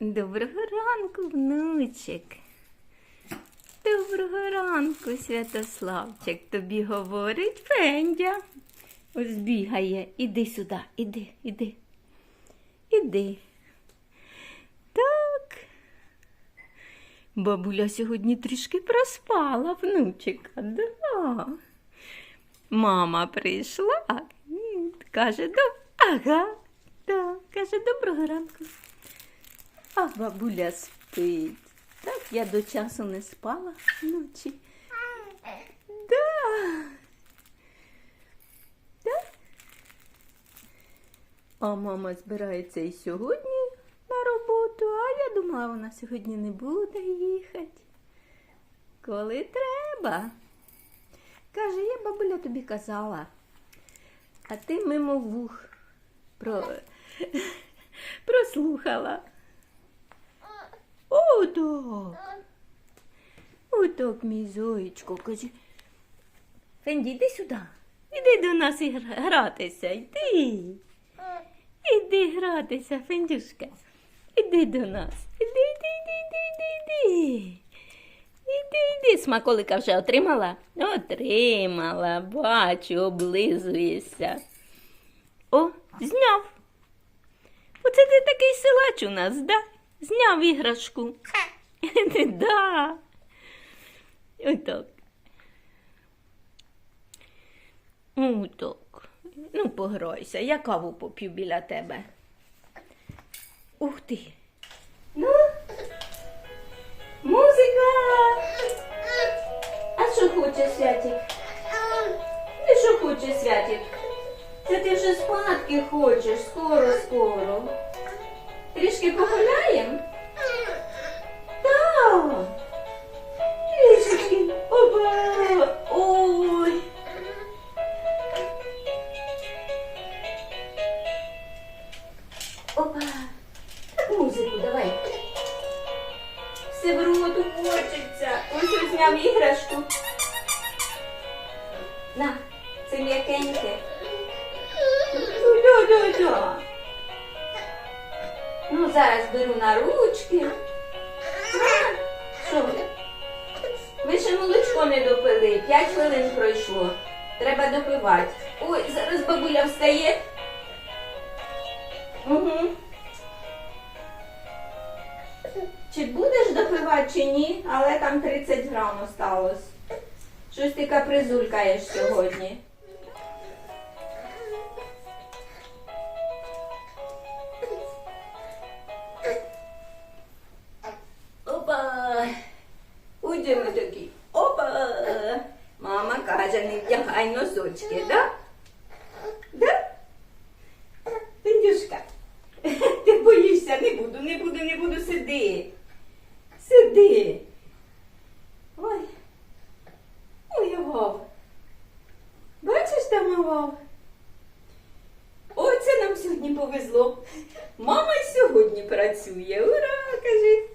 Доброго ранку, внучик. Доброго ранку, Святославчик. Тобі говорить Фендя. Ось бігає. Іди сюди, іди, іди. Іди. Так. Бабуля сьогодні трішки проспала, внучика. Да. Мама прийшла. Каже, ага, да. каже, доброго ранку. А бабуля спить. Так, я до часу не спала вночі. Да. Да. А мама збирається і сьогодні на роботу, а я думала, вона сьогодні не буде їхати. Коли треба. Каже, я бабуля тобі казала, а ти мимо вух про... прослухала. Отак. Отак, мій зоєчко, каже. Фенді, йди сюди. Іди до нас гратися. Йди. Іди гратися, Фендюшка. Іди до нас. Іди, іди, іди, іди, іди, іди. Іди, іди. Смаколика вже отримала? Отримала, бачу, облизуєшся. О, зняв. Оце ти такий силач у нас, да? Зняв іграшку. да. Отак. Отак. Ну, пограйся, я каву поп'ю біля тебе. Ух ти. Ну, музика. А що хоче Святик? Ти що хочеш, Святик? Це ти вже спадки хочеш, скоро, скоро. Трішки погуляємо? Пройшло. Треба допивати. Ой, зараз бабуля встає. Угу. Чи будеш допивати, чи ні, але там 30 грам осталось. Щось ти капризулькаєш сьогодні. Носочки, да? Да? Тендюшка, ти боїшся, не буду, не буду, не буду, сиди. Сиди. Ой. Ой, Вов. Бачиш там Вов? Ой, це нам сьогодні повезло. Мама й сьогодні працює. Ура, кажи.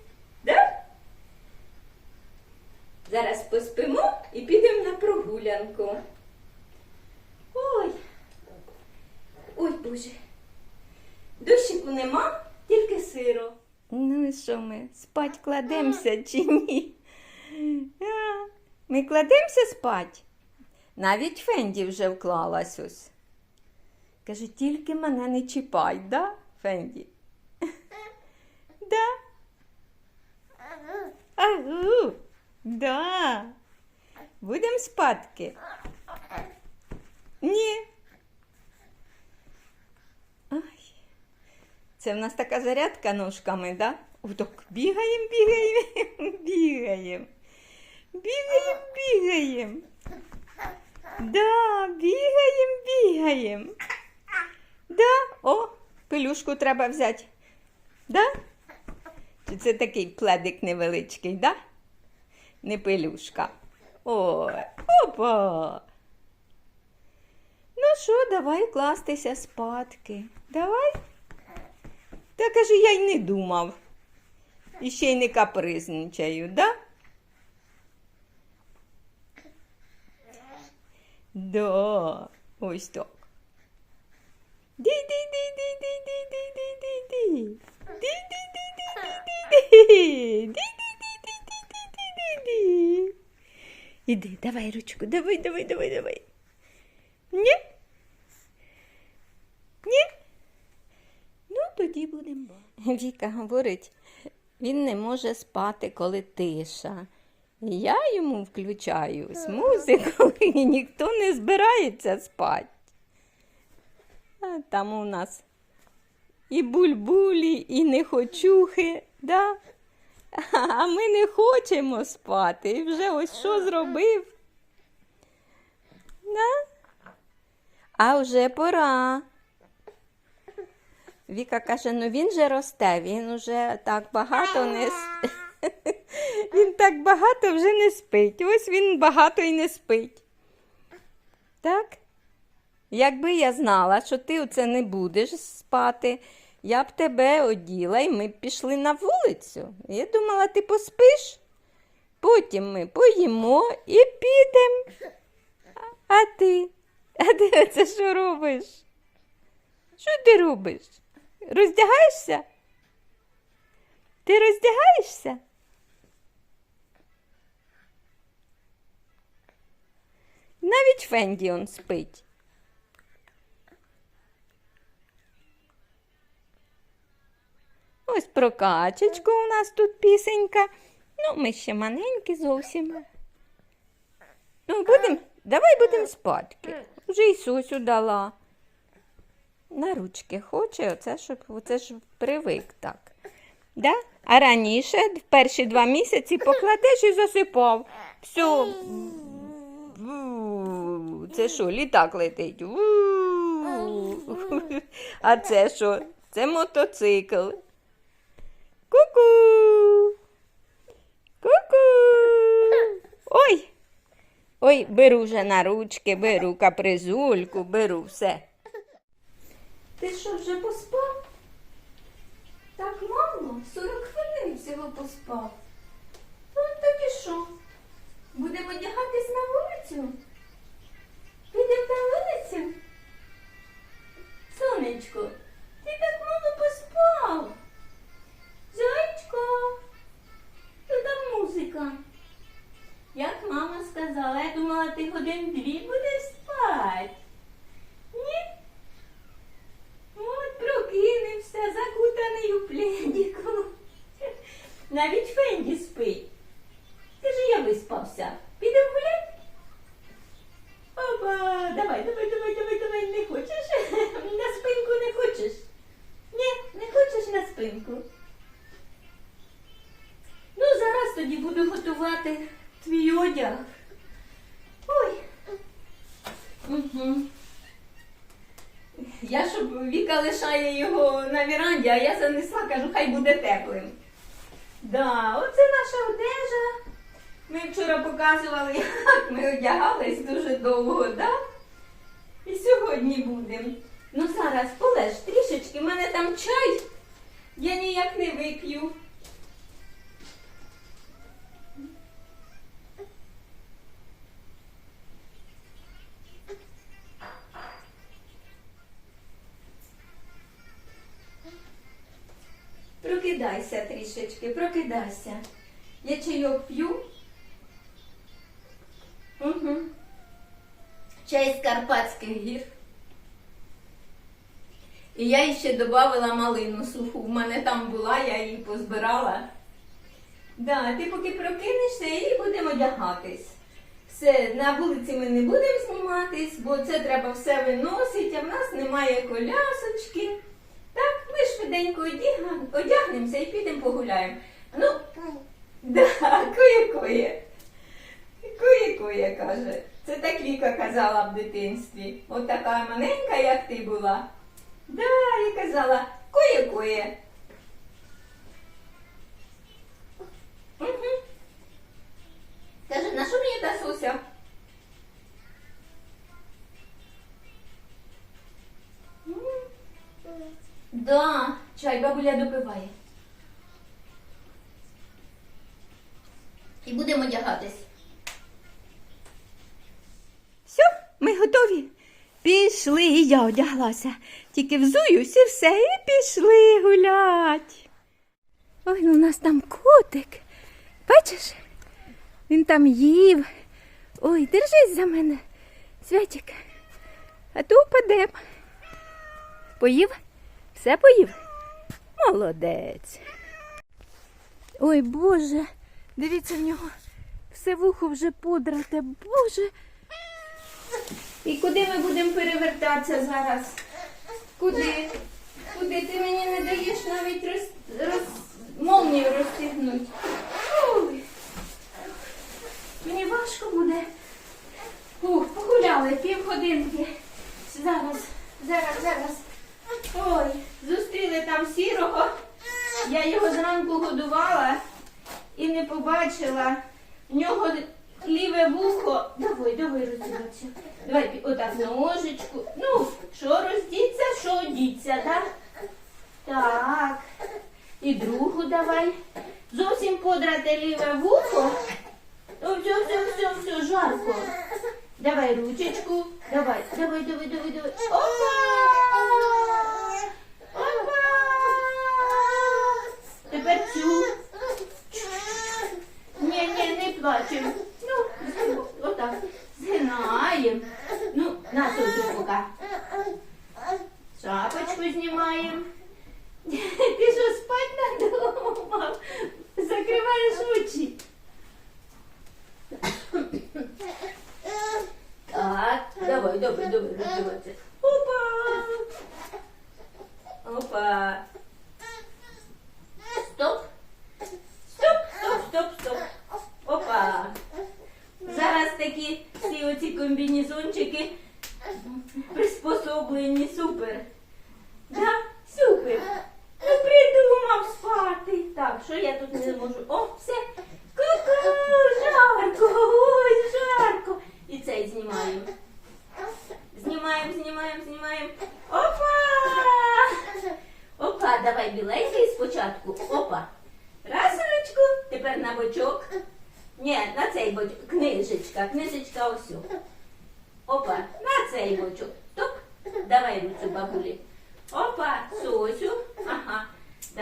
Зараз поспимо і підемо на прогулянку. Ой. Ой, Боже. Дощику нема, тільки сиро. Ну і що ми, спать кладемося чи ні? Ми кладемося спать. Навіть Фенді вже вклалась ось. Каже, тільки мене не чіпай, да, Фенді? Да. Агу. Да. Будемо спадки. Ні. Ай. Це в нас така зарядка ножками, да? Отак бігаємо, бігаємо, бігаємо. Бігаємо, бігаємо. Да, бігаємо, бігаємо. Да, о, пелюшку треба взяти. Да? Чи це такий пледик невеличкий, да? Не пелюшка. Ой, опа. Ну що, давай кластися спадки. Давай. Та каже, я й не думав. І ще й не капризничаю, да? Да, ось так. Ди ди ди ди ди ди ди ди ди ди ди ди ди ди ди Ді-ді-ді-ді-ді-ді-ді-ді. Іди, давай ручку, давай, давай, давай, давай. Ні? Ні? Ну, тоді будемо. Віка говорить, він не може спати, коли тиша. Я йому включаю з музикою, і ніхто не збирається спати. А там у нас і бульбулі, і нехочухи, да? а ми не хочемо спати. І вже ось що зробив. Да? А вже пора. Віка каже, ну він же росте, він уже так багато не він так багато вже не спить. Ось він багато і не спить. Так? Якби я знала, що ти оце не будеш спати, я б тебе оділа і ми б пішли на вулицю. Я думала, ти поспиш. Потім ми поїмо і підемо. А- ти? А ти оце що робиш? Що ти робиш? Роздягаєшся? Ти роздягаєшся? Навіть Фенді он спить. Ось про качечку у нас тут пісенька. Ну, ми ще маленькі зовсім. Ну, будем, давай будемо спадки. Вже й Сусю дала. На ручки хоче, оце, щоб оце ж привик так. Да? А раніше, в перші два місяці, покладеш і засипав. Все. Це що, літак летить? А це що? Це мотоцикл. Ку-ку. Ку-ку. Ой. Ой, беру вже на ручки, беру капризульку, беру все. Ти що, вже поспав? Так мало, 40 хвилин всього поспав. Ну, так і що? Будемо одягатись на вулицю? Підемо на вулицю? Сонечко, ти так мало поспав. Зайчко, там музика? Як мама сказала, я думала, ти годин дві будеш спати. Ні? От прокинувся, закутаний у пледіку. Навіть Фенді спить. Скажи, я виспався. Підемо гуляти? Опа, давай, давай, давай, давай, Віка лишає його на віранді, а я занесла, кажу, хай буде теплим. Да, оце наша одежа. Ми вчора показували, як ми одягались дуже довго, да? І сьогодні будемо. Ну зараз полеж трішечки, в мене там чай. Я ніяк не вип'ю. Прокидайся трішечки, прокидайся. Я чайок п'ю. Угу. Чай з Карпатських гір. І я ще додавала малину суху. В мене там була, я її позбирала. Да, ти поки прокинешся і будемо одягатись. Все, на вулиці ми не будемо зніматись, бо це треба все виносити, а в нас немає колясочки. Швиденько одягнемося і підемо погуляємо. Ну, да, кує-кує. Кує-кує, каже. Це так Віка казала в дитинстві. От така маленька, як ти була. Да, і казала, кує-кує. Угу. Каже, на що мені та суся? М. Да, чай бабуля допиває. І будемо одягатись. Все, ми готові. Пішли, і я одяглася. Тільки взуюсь і все, і пішли гулять. Ой, ну у нас там котик. Бачиш? Він там їв. Ой, держись за мене, Святик. А то впадем. Поїв? Все поїв? Молодець. Ой, Боже, дивіться в нього. Все вухо вже подрате. Боже. І куди ми будемо перевертатися зараз? Куди? Куди ти мені не даєш навіть роз, роз, молнію розтягнути? Ой. Мені важко буде. Ух, погуляли півгодинки. Зараз, зараз, зараз. Ой, зустріли там сірого. Я його зранку годувала і не побачила. В нього ліве вухо. Давай, давай роздіватися. Давай пі- отак ножичку. Ну, що роздіться, що одіться, так? Так. І другу давай. Зовсім подрате ліве вухо. О, все, все, все, все, жарко. Давай ручечку. Давай, давай, давай, давай, давай. Опа! Опа! Тепер цю. Ні, ні, не плачемо. Ну, згиб- отак. Згинаємо. Ну, на сосу поки. Шапочку знімаємо. Ти що спать надумав? Закриваєш очі. Так, давай, давай, давай, роздіватися. Опа! Опа! Стоп! Стоп, стоп, стоп, стоп. Опа! Зараз такі всі оці комбінезончики приспособлені супер. Да? Супер. Ну придумав спати. Так, що я тут не можу? О, все. Ку-ку, жарко, ой, жарко. І цей знімаємо. Знімаємо, знімаємо, знімаємо. Опа! Опа, давай біленький спочатку. Опа. Раз ручку, тепер на бочок. Ні, на цей бочок. Книжечка, книжечка ось. о. Опа, на цей бочок. Стоп. Давай руцю бабулі. Опа, сосю. Ага.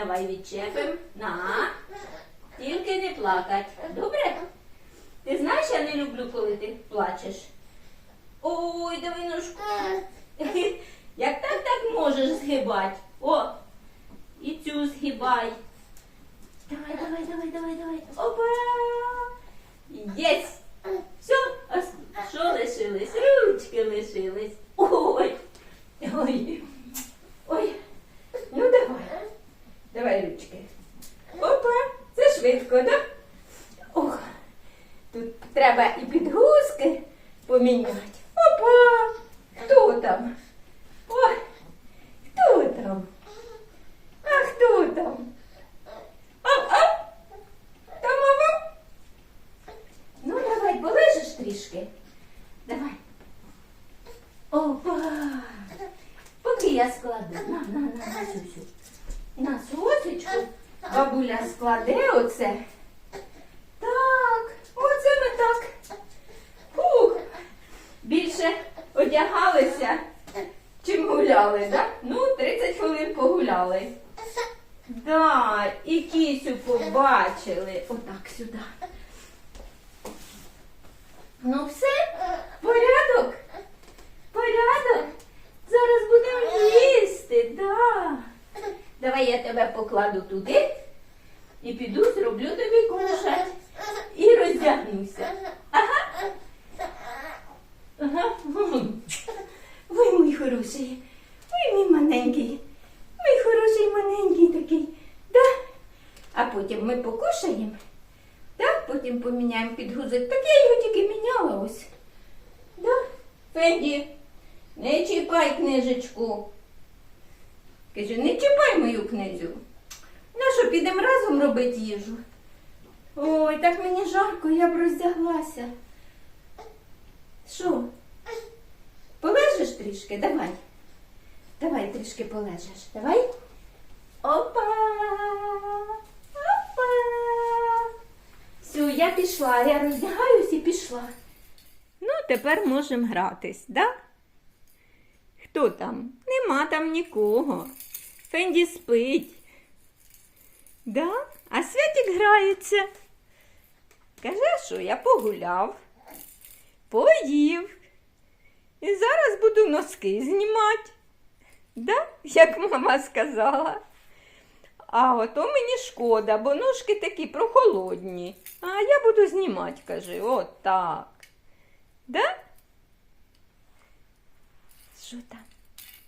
Давай відчепим. На. Тільки не плакать. Добре? Ти знаєш, я не люблю, коли ти плачеш. Ой, давай ножку. Як так так можеш згибати? О, і цю згибай. Давай, давай, давай, давай, давай. Опа! Єсть! Все, що лишились? Ручки лишились. Ой. Ой. Ой. Ну давай. Давай ручки. Опа, це швидко, так? Ох. Тут треба і підгузки поміняти. Опа! Хто там? Ой, хто там? А хто там? Ап, ап! Там ап, Ну, давай, полежиш трішки. Давай. Опа! Поки я складу. На, на, на, на сюсю. На сосочку. Бабуля складе оце. Так, оце ми так. Фух. Більше одягалися, чим гуляли, так? Ну, 30 хвилин погуляли. Да, і кісю побачили. Отак сюди. Ну все, порядок. Порядок. Зараз будемо їсти, да. Давай я тебе покладу туди і піду зроблю тобі кушать. І роздягнуся. Ага. Ага. Ой, мій хороший. Ой, мій маленький. Мій хороший маленький такий. А потім ми покушаємо. Так, потім поміняємо підгузок. Так я його тільки міняла ось. Да? Фенді, не чіпай книжечку. Каже, не чіпай мою книзю. Ну що, підемо разом робити їжу? Ой, так мені жарко, я б роздяглася. Що? Полежиш трішки? Давай. Давай трішки полежиш. Давай. Опа! Все, я пішла, я роздягаюсь і пішла. Ну, тепер можемо гратись, да? Хто там? Нема там нікого. Фенді спить. Да? А Святик грається. Каже, що я погуляв, поїв. І зараз буду носки знімати. Да? Як мама сказала. А ото мені шкода, бо ножки такі прохолодні. А я буду знімати, каже, от так. Да? Що там?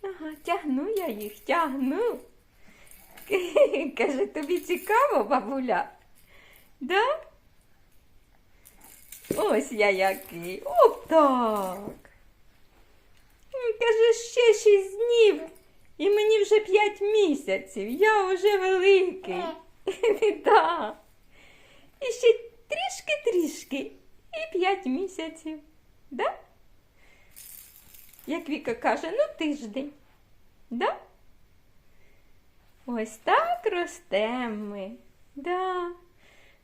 Ага, тягну я їх, тягну. Каже, тобі цікаво, бабуля? Да? Ось я який. Отак. М, Каже, ще шість днів. І мені вже п'ять місяців. Я вже великий. Так. І ще трішки-трішки. І п'ять місяців. Да? Як Віка каже, ну тиждень. Да? Ось так ростемо ми. Да.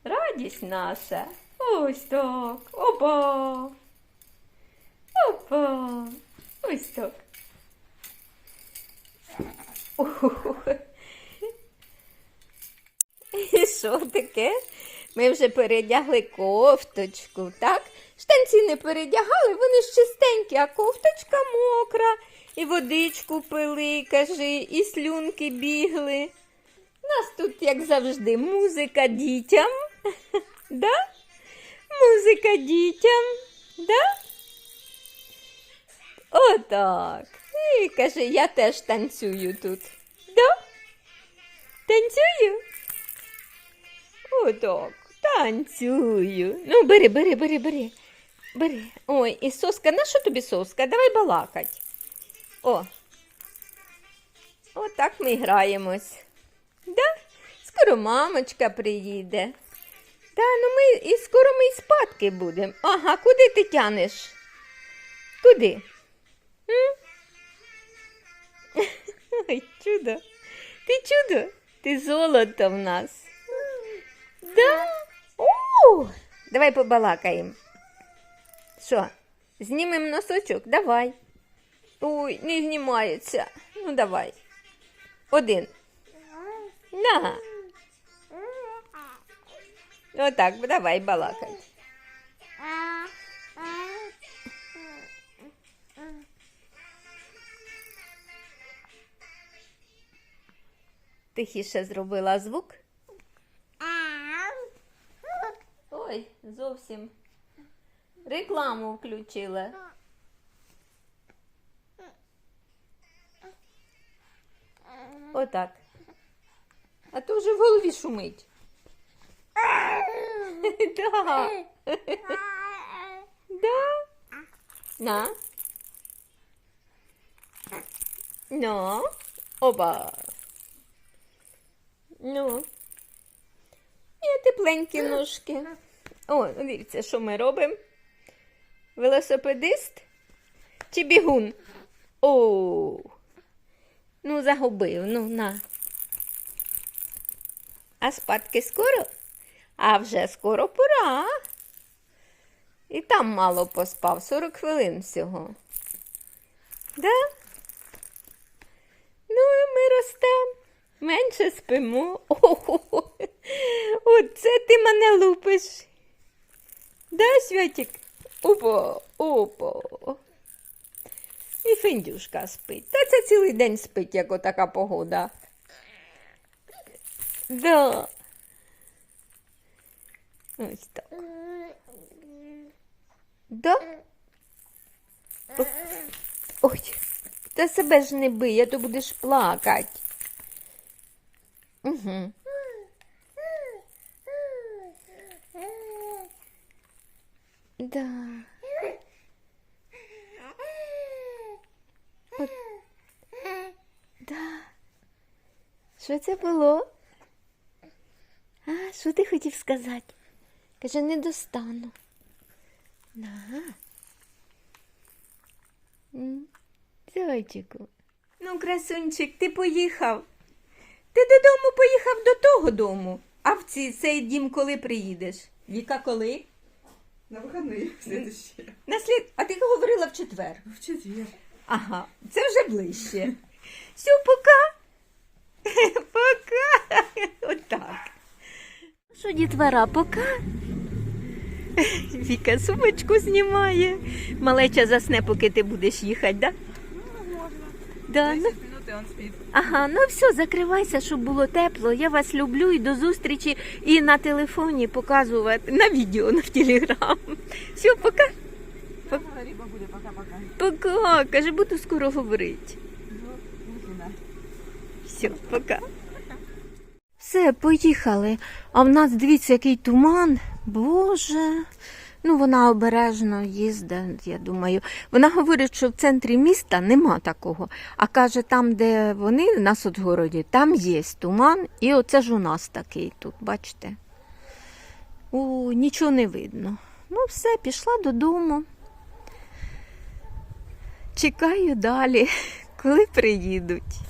Радість наша. Ось так. Опа. Опа. Ось так. І що таке? Ми вже передягли кофточку, так? Штанці не передягали, вони ж чистенькі, а кофточка мокра. І водичку пили, кажи, і слюнки бігли. У нас тут, як завжди, музика дітям. Да? Музика дітям. Да? Отак. І каже, я теж танцюю тут. Да? Танцюю? Отак, танцюю. Ну, бери, бери, бери, бери. Бери. Ой, і соска, на що тобі соска? Давай балакать. О. Отак ми граємось. Да? Скоро мамочка приїде. Та ну ми і скоро ми і спадки будемо. Ага, куди ти тянеш? Куди? М? Ой, чудо. Ти чудо? Ти золото в нас. Да? О, давай побалакаємо. Що, знімемо носочок? Давай. Ой, не знімається. Ну, давай. Один. На. Отак, давай балакай. Тихіше зробила звук. Ой, зовсім. Рекламу включила. Отак. А то вже в голові шумить. Да. Да. На. Ну. Оба. Ну. І тепленькі ножки. О, дивіться, що ми робимо. Велосипедист чи бігун? О. Ну, загубив, ну на. А спадки скоро? А вже скоро пора. І там мало поспав, 40 хвилин всього. Да? Ну, і ми ростемо, менше спимо. Ого, оце ти мене лупиш. Да, Святик? Опа, опа. І Фендюшка спить. Та це цілий день спить, як отака погода. Да. Ось так. Да? Ой, та себе ж не бий, а то будеш плакати. Угу. Да. От. Да. Що це було? А, що ти хотів сказати? Каже, не достану. На. Зайчику. Ну, красунчик, ти поїхав. Ти додому поїхав до того дому. А в ці, цей дім коли приїдеш? Віка коли? На выходные следующие. На слід... А ти говорила в четвер. В четверг. Ага, це вже ближче. Все, пока. Пока. Отак. Що, дітвора, пока? Віка сумочку знімає. Малеча засне, поки ти будеш їхати, да? Ну, можно. Да, ну, 10 он спит. ага, ну все, закривайся, щоб було тепло. Я вас люблю і до зустрічі. І на телефоні показувати, на відео, на телеграм. Все, пока. Говори, бабуля, пока-пока. Пока. Каже, буду скоро говорити. Ну, Все, пока. Все, поїхали. А в нас дивіться, який туман. Боже. Ну, вона обережно їздить, я думаю. Вона говорить, що в центрі міста нема такого. А каже, там, де вони на Соцгороді, там є туман, і оце ж у нас такий тут, бачите? О, нічого не видно. Ну, все, пішла додому. Чекаю далі, коли приїдуть.